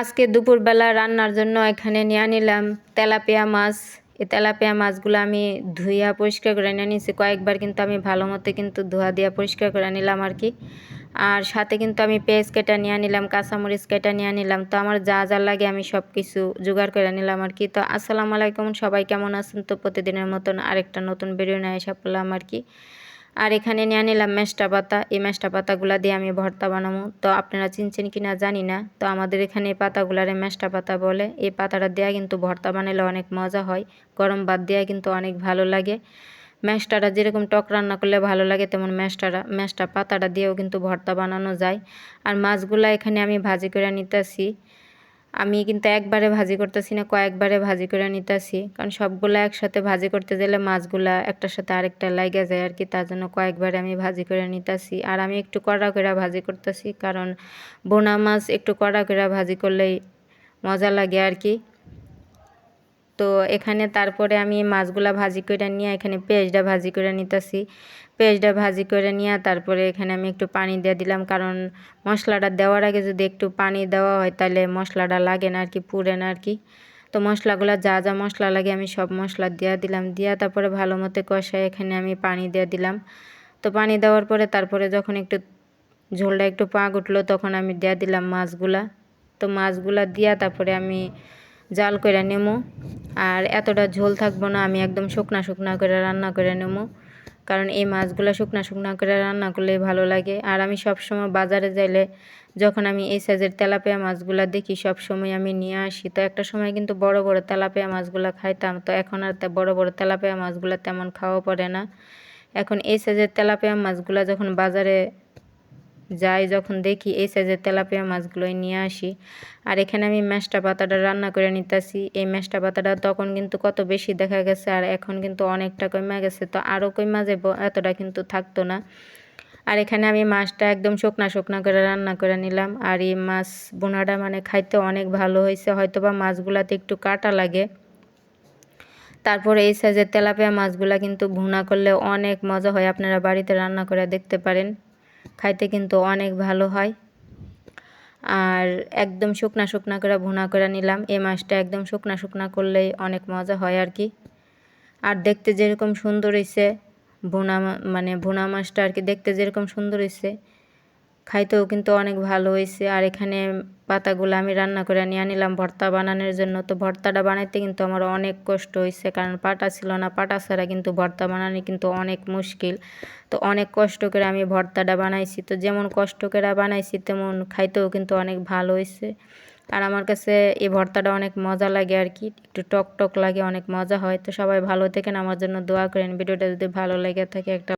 আজকে দুপুরবেলা রান্নার জন্য এখানে নিয়ে নিলাম তেলাপিয়া মাছ। এই তেলাপিয়া মাছগুলো আমি ধুইয়া পরিষ্কার করে নিয়ে নিয়েছি কয়েকবার কিন্তু আমি ভালো মতো কিন্তু ধোয়া দিয়া পরিষ্কার করে নিলাম আর কি। আর সাথে কিন্তু আমি পেঁয়াজ কেটে নিয়ে নিলাম কাঁচামরিচ কেটে নিয়ে নিলাম তো আমার যা যা লাগে আমি সব কিছু জোগাড় করে নিলাম আর কি। তো আসসালামু আলাইকুম, সবাই কেমন আছেন? তো প্রতিদিনের মতন আরেকটা নতুন ভিডিও নিয়ে এসে পড়লাম আর কি। আর এখানে নিয়ে নিলাম মেষ্টা পাতা। এই মেষ্টা পাতাগুলা দিয়ে আমি ভর্তা বানাবো। তো আপনারা চিনছেন কি না জানি না। তো আমাদের এখানে এই পাতাগুলারে মেষ্টা পাতা বলে। এই পাতাটা দেওয়া কিন্তু ভর্তা বানালে অনেক মজা হয়। গরম ভাত দেওয়া কিন্তু অনেক ভালো লাগে। ম্যাশটাটা যেরকম টক রান্না করলে ভালো লাগে, তেমন ম্যাশটাটা ম্যাশটা পাতাটা দিয়েও কিন্তু ভর্তা বানানো যায়। আর মাছগুলা এখানে আমি ভাজি করে নিতেছি। আমি কিন্তু একবারে ভাজি করতেছি না, কয়েকবারে ভাজি করে নিতেছি। কারণ সবগুলো একসাথে ভাজি করতে গেলে মাছগুলো একটার সাথে আরেকটা লাগে যায় আর কি, তার জন্য কয়েকবারে আমি ভাজি করে নিতেছি। আর আমি একটু কড়া করে ভাজি করতেছি, কারণ বোনা মাছ একটু কড়া করে ভাজি করলেই মজা লাগে আর কি। তো এখানে তারপরে আমি মাছগুলা ভাজি করে নিয়ে এখানে পেঁয়াজটা ভাজি করে নিতেছি। পেঁয়াজটা ভাজি করে নিয়ে তারপরে এখানে আমি একটু পানি দিয়ে দিলাম, কারণ মশলাটা দেওয়ার আগে যদি একটু পানি দেওয়া হয় তাহলে মশলাটা লাগে না আর কি পুড়ে না আর কি তো মশলাগুলো যা যা মশলা লাগে আমি সব মশলা দিয়ে দিলাম, দিয়া তারপরে ভালো মতো কষায় এখানে আমি পানি দিয়ে দিলাম। তো পানি দেওয়ার পরে তারপরে যখন একটু ঝোলটা একটু পাক উঠল তখন আমি দিয়ে দিলাম মাছগুলা। তো মাছগুলা দিয়া তারপরে আমি জাল করে নেব আর এতটা ঝোল থাকব না, আমি একদম শুকনা শুকনা করে রান্না করে নেব কারণ এই মাছগুলো শুকনা শুকনা করে রান্না করলে ভালো লাগে। আর আমি সব সময় বাজারে যাইলে যখন আমি এই সাইজের তেলাপিয়া মাছগুলো দেখি সব সময় আমি নিয়ে আসি। তো একটা সময় কিন্তু বড় বড় তেলাপিয়া মাছগুলো খাইতাম। তো এখন আর বড় বড় তেলাপিয়া মাছগুলো তেমন খাওয়া পড়ে না। এখন এই সাইজের তেলাপিয়া মাছগুলো যখন বাজারে যাই যখন দেখি এই সাইজের তেলাপিয়া মাছগুলোই নিয়ে আসি। আর এখানে আমি ম্যাশটা পাতাটা রান্না করে নিতেছি। এই ম্যাশটা পাতাটা তখন কিন্তু কত বেশি দেখা গেছে আর এখন কিন্তু অনেকটা কমে গেছে। তো আরও কমা যাব, এতটা কিন্তু থাকতো না। আর এখানে আমি মাছটা একদম শুকনা শুকনা করে রান্না করে নিলাম। আর এই মাছ বোনাটা মানে খাইতে অনেক ভালো হয়েছে হয়তো বা মাছগুলাতে একটু কাটা লাগে। তারপরে এই সাইজের তেলাপিয়া মাছগুলা কিন্তু ভুনা করলে অনেক মজা হয়। আপনারা বাড়িতে রান্না করে দেখতে পারেন। খাইতে কিন্তু অনেক ভালো হয়। আর একদম শুকনা শুকনা করে ভুনা করে নিলাম। এই মাছটা একদম শুকনা শুকনা করলেই অনেক মজা হয় আর কি। আর দেখতে যেরকম সুন্দর হয়েছে ভুনা মানে ভুনা মাছটা আর কি দেখতে যেরকম সুন্দর হয়েছে খাইতেও কিন্তু অনেক ভালো হয়েছে। আর এখানে পাতাগুলো আমি রান্না করে নিয়ে নিলাম ভর্তা বানানোর জন্য। তো ভর্তাটা বানাইতে কিন্তু আমার অনেক কষ্ট হয়েছে, কারণ পাটা ছিল না। পাটা ছাড়া কিন্তু ভর্তা বানানো কিন্তু অনেক মুশকিল। তো অনেক কষ্ট করে আমি ভর্তাটা বানাইছি। তো যেমন কষ্ট করে বানাইছি, তেমন খাইতেও কিন্তু অনেক ভালো হয়েছে। আর আমার কাছে এই ভর্তাটা অনেক মজা লাগে আর কি। একটু টক টক লাগে, অনেক মজা হয়। তো সবাই ভালো থাকেন। আমার জন্য দোয়া করেন। ভিডিওটা যদি ভালো লেগে থাকে একটা